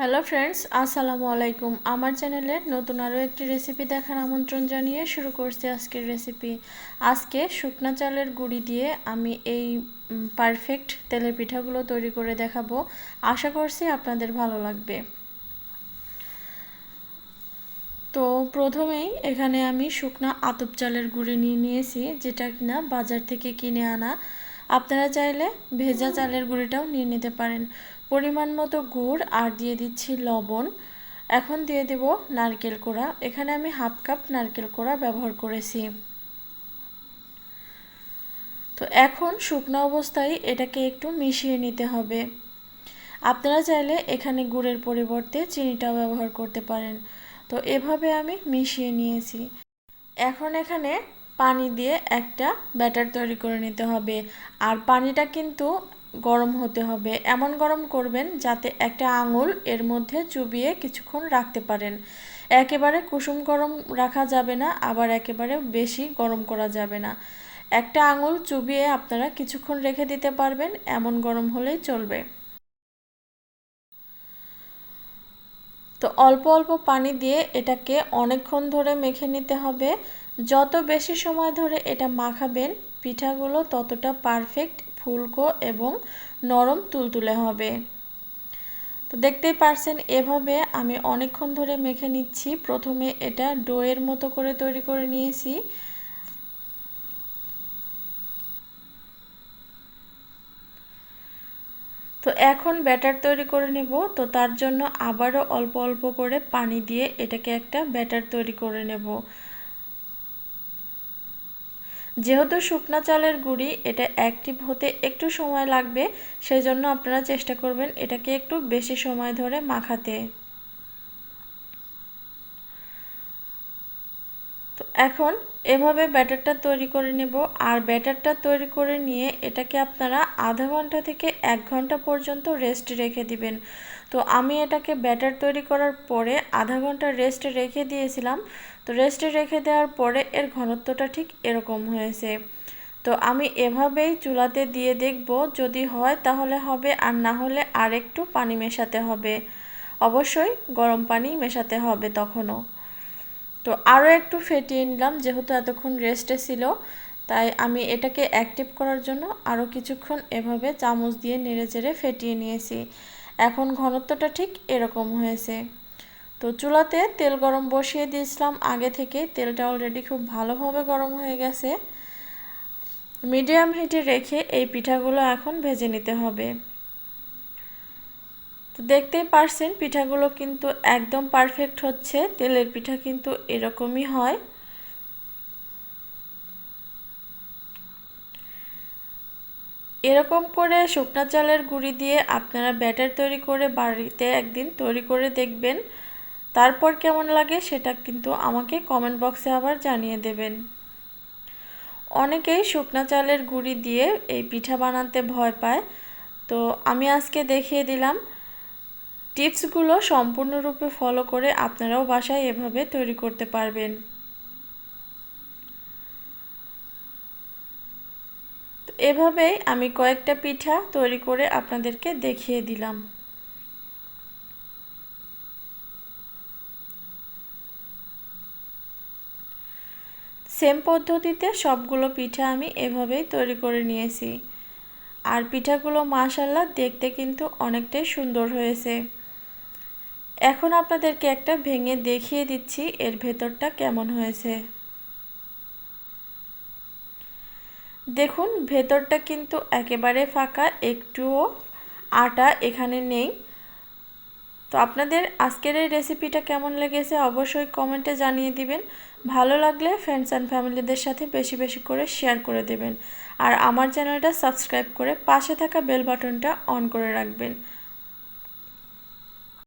Hello friends আসসালামু আলাইকুম। আমার চ্যানেলে নতুন আরও একটি রেসিপি দেখার আমন্ত্রণ জানিয়ে শুরু করছি আজকের রেসিপি আজকে শুকনা চালের গুঁড়ি দিয়ে আমি এই পারফেক্ট তেলের পিঠাগুলো তৈরি করে দেখাবো। আশা করছি আপনাদের ভালো লাগবে। তো প্রথমেই এখানে আমি শুকনা আতপ চালের গুঁড়ি নিয়ে নিয়েছি, যেটা কিনা বাজার থেকে কিনে আনা। আপনারা চাইলে ভেজা চালের গুঁড়িটাও নিয়ে নিতে পারেন। পরিমাণ মতো গুড় আর দিয়ে দিচ্ছি লবণ। এখন দিয়ে দেব নারকেল কোড়া। এখানে আমি হাফ কাপ নারকেল কোড়া ব্যবহার করেছি। তো এখন শুকনো অবস্থায় এটাকে একটু মিশিয়ে নিতে হবে। আপনারা চাইলে এখানে গুড়ের পরিবর্তে চিনিটাও ব্যবহার করতে পারেন। তো এভাবে আমি মিশিয়ে নিয়েছি। এখন এখানে পানি দিয়ে একটা ব্যাটার তৈরি করে নিতে হবে। আর পানিটা কিন্তু গরম হতে হবে। এমন গরম করবেন যাতে একটা আঙুল এর মধ্যে চুবিয়ে কিছুক্ষণ রাখতে পারেন। একেবারে কুসুম গরম রাখা যাবে না, আবার একেবারে বেশি গরম করা যাবে না। একটা আঙুল চুবিয়ে আপনারা কিছুক্ষণ রেখে দিতে পারবেন, এমন গরম হলেই চলবে। তো অল্প অল্প পানি দিয়ে এটাকে অনেকক্ষণ ধরে মেখে নিতে হবে। যত বেশি সময় ধরে এটা মাখাবেন, পিঠাগুলো ততটা পারফেক্ট ফুলকো এবং নরম তুলতুলে হবে। তো দেখতেই পারছেন, এভাবে আমি অনেকক্ষণ ধরে মেখে নিচ্ছি। প্রথমে এটা ডোয়ের মতো করে তৈরি করে নিয়েছি। তো এখন ব্যাটার তৈরি করে নেব। তো তার জন্য আবারও অল্প অল্প করে পানি দিয়ে এটাকে একটা ব্যাটার তৈরি করে নেব। যেহেতু শুকনা চালের গুঁড়ি, এটা অ্যাক্টিভ হতে একটু সময় লাগবে সেই জন্য আপনারা চেষ্টা করবেন এটাকে একটু বেশি সময় ধরে মাখাতে। তো এখন এভাবে ব্যাটারটা তৈরি করে নেব আর ব্যাটারটা তৈরি করে নিয়ে এটাকে আপনারা আধা ঘণ্টা থেকে এক ঘণ্টা পর্যন্ত রেস্ট রেখে দিবেন। তো আমি এটাকে ব্যাটার তৈরি করার পরে আধা ঘণ্টা রেস্ট রেখে দিয়েছিলাম। তো রেস্টে রেখে দেওয়ার পরে এর ঘনত্বটা ঠিক এরকম হয়েছে। তো আমি এভাবেই চুলাতে দিয়ে দেখব যদি হয় তাহলে হবে আর না হলে আর একটু পানি মেশাতে হবে। অবশ্যই গরম পানি মেশাতে হবে তখনও। তো আরও একটু ফেটিয়ে নিলাম, যেহেতু এতক্ষণ রেস্টে ছিল, তাই আমি এটাকে অ্যাক্টিভ করার জন্য আরও কিছুক্ষণ এভাবে চামচ দিয়ে নেড়ে চেড়ে ফেটিয়ে নিয়েছি। এখন ঘনত্বটা ঠিক এরকম হয়েছে। তো চুলাতে তেল গরম বসিয়ে দিয়েছিলাম, আগে থেকে তেলটা অলরেডি খুব ভালোভাবে গরম হয়ে গেছে। মিডিয়াম হিটে রেখে এই পিঠাগুলো এখন ভেজে নিতে হবে। তো দেখতেই পারছেন, পিঠাগুলো কিন্তু একদম পারফেক্ট হচ্ছে, তেলের পিঠা কিন্তু এরকমই হয়। এরকম করে শুকনো চালের গুঁড়ি দিয়ে আপনারা ব্যাটার তৈরি করে বাড়িতে একদিন তৈরি করে দেখবেন। তারপর কেমন লাগে সেটা কিন্তু আমাকে কমেন্ট বক্সে আবার জানিয়ে দেবেন। অনেকেই শুকনা চালের গুঁড়ি দিয়ে এই পিঠা বানাতে ভয় পায়। তো আমি আজকে দেখিয়ে দিলাম। টিপসগুলো সম্পূর্ণরূপে ফলো করে আপনারাও বাসায় এভাবে তৈরি করতে পারবেন। এভাবেই আমি কয়েকটা পিঠা তৈরি করে আপনাদেরকে দেখিয়ে দিলাম। সেম পদ্ধতিতে সবগুলো পিঠা আমি এভাবেই তৈরি করে নিয়েছি। আর পিঠাগুলো মাশাল্লাহ দেখতে কিন্তু অনেকটাই সুন্দর হয়েছে। এখন আপনাদেরকে একটা ভেঙে দেখিয়ে দিচ্ছি এর ভেতরটা কেমন হয়েছে। দেখুন, ভেতরটা কিন্তু একেবারে ফাঁকা, একটুও আটা এখানে নেই। তো আপনাদের আজকের এই রেসিপিটা কেমন লেগেছে অবশ্যই কমেন্টে জানিয়ে দিবেন। ভালো লাগলে ফ্রেন্ডস অ্যান্ড ফ্যামিলিদের সাথে বেশি বেশি করে শেয়ার করে দেবেন। আর আমার চ্যানেলটা সাবস্ক্রাইব করে পাশে থাকা বেল বাটনটা অন করে রাখবেন।